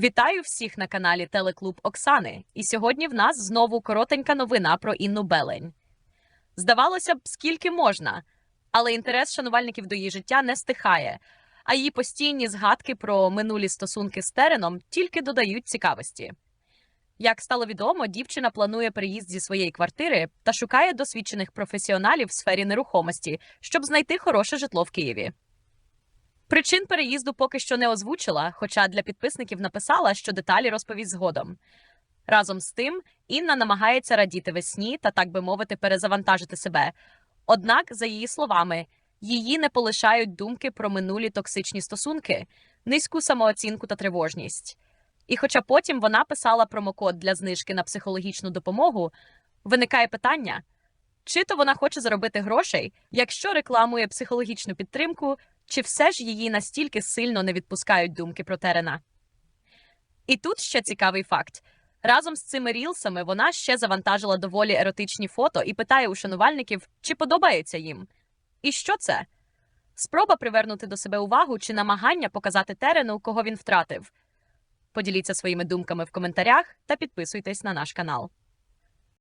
Вітаю всіх на каналі Телеклуб Оксани. І сьогодні в нас знову коротенька новина про Інну Белень. Здавалося б, скільки можна, але інтерес шанувальників до її життя не стихає, а її постійні згадки про минулі стосунки з Тереном тільки додають цікавості. Як стало відомо, дівчина планує переїзд зі своєї квартири та шукає досвідчених професіоналів в сфері нерухомості, щоб знайти хороше житло в Києві. Причин переїзду поки що не озвучила, хоча для підписників написала, що деталі розповість згодом. Разом з тим, Інна намагається радіти весні та, так би мовити, перезавантажити себе. Однак, за її словами, її не полишають думки про минулі токсичні стосунки, низьку самооцінку та тривожність. І хоча потім вона писала промокод для знижки на психологічну допомогу, виникає питання: чи то вона хоче заробити грошей, якщо рекламує психологічну підтримку, чи все ж її настільки сильно не відпускають думки про Терена? І тут ще цікавий факт. Разом з цими рілсами вона ще завантажила доволі еротичні фото і питає у шанувальників, чи подобається їм. І що це? Спроба привернути до себе увагу чи намагання показати Терену, кого він втратив. Поділіться своїми думками в коментарях та підписуйтесь на наш канал.